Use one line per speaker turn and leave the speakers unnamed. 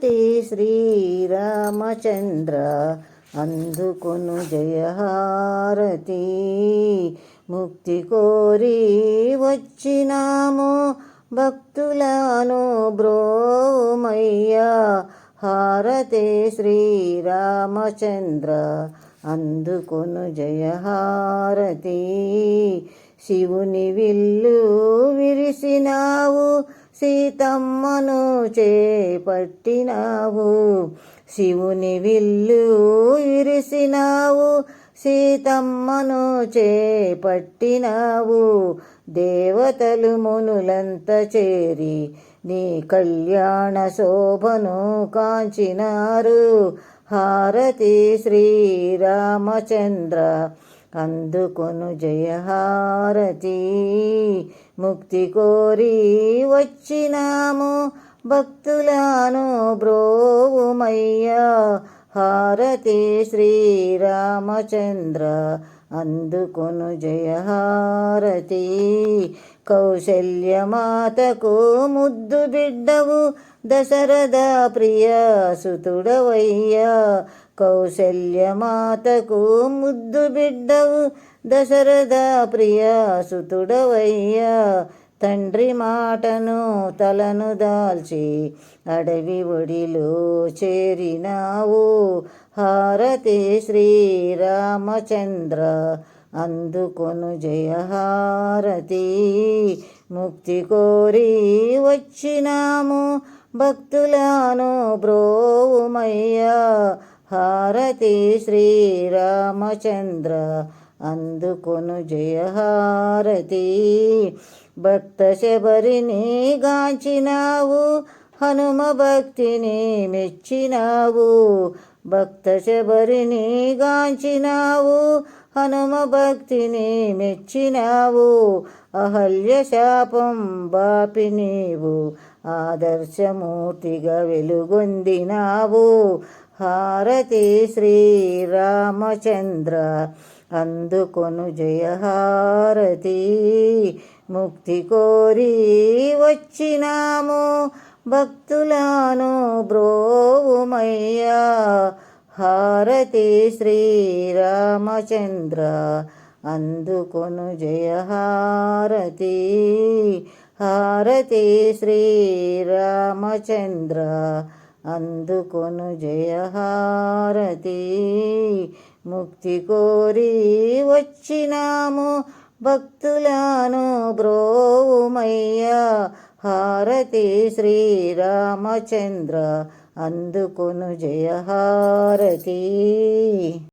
హారతి శ్రీరామచంద్ర అందుకొను జయహారతి. ముక్తి కోరి వచ్చినాము భక్తులను బ్రోమయ్యా. హారతే శ్రీరామచంద్ర అందుకొను జయహారతి. శివుని విల్లు విరిసినావు సీతమ్మను చేపట్టినావు. శివుని విల్లు విరిసినావు. సీతమ్మను చేపట్టినావు. దేవతలు మునులంత చేరి నీ కళ్యాణ శోభను కాంచినారు. హారతి శ్రీరామచంద్ర అందుకొను జయహారతి. ముక్తి కోరి వచ్చినాము. భక్తులను బ్రోవుమయ్యా. హారతి శ్రీరామచంద్ర అందుకొను జయహారతి. కౌశల్యమాతకు ముద్దు బిడ్డవు దశరథ ప్రియ సుతుడవయ్యా. కౌశల్యమాతకు ముద్దు బిడ్డవు దశరథ ప్రియ సుతుడవయ్యా. తండ్రి మాటను తలను దాల్చి అడవి ఒడిలో చేరినావు. హారతి శ్రీరామచంద్ర అందుకొను జయహారతి. ముక్తి కోరి వచ్చినాము భక్తులను బ్రోవుమయ్యా. హారతి శ్రీరామచంద్ర అందుకొను జయహారతి. భక్త శబరిని గాంచినావు హనుమ భక్తిని మెచ్చినావు. భక్త శబరిని గాంచినావు హనుమ భక్తిని మెచ్చినావు. అహల్య శాపం బాపి నీవు ఆదర్శమూర్తిగా వెలుగొందినావు. హారతి శ్రీరామచంద్ర అందుకొను జయహారతి ముక్తి కోరి వచ్చినాము. భక్తులను బ్రోవుమయ్యా. హారతి శ్రీరామచంద్ర. అందుకొను జయహారతి. హారతి శ్రీరామచంద్ర. అందుకొను జయహారతి. ముక్తి కోరి వచ్చినాము. భక్తులను బ్రోవుమయ్యా. హారతి శ్రీరామచంద్ర అందుకొను జయహారతి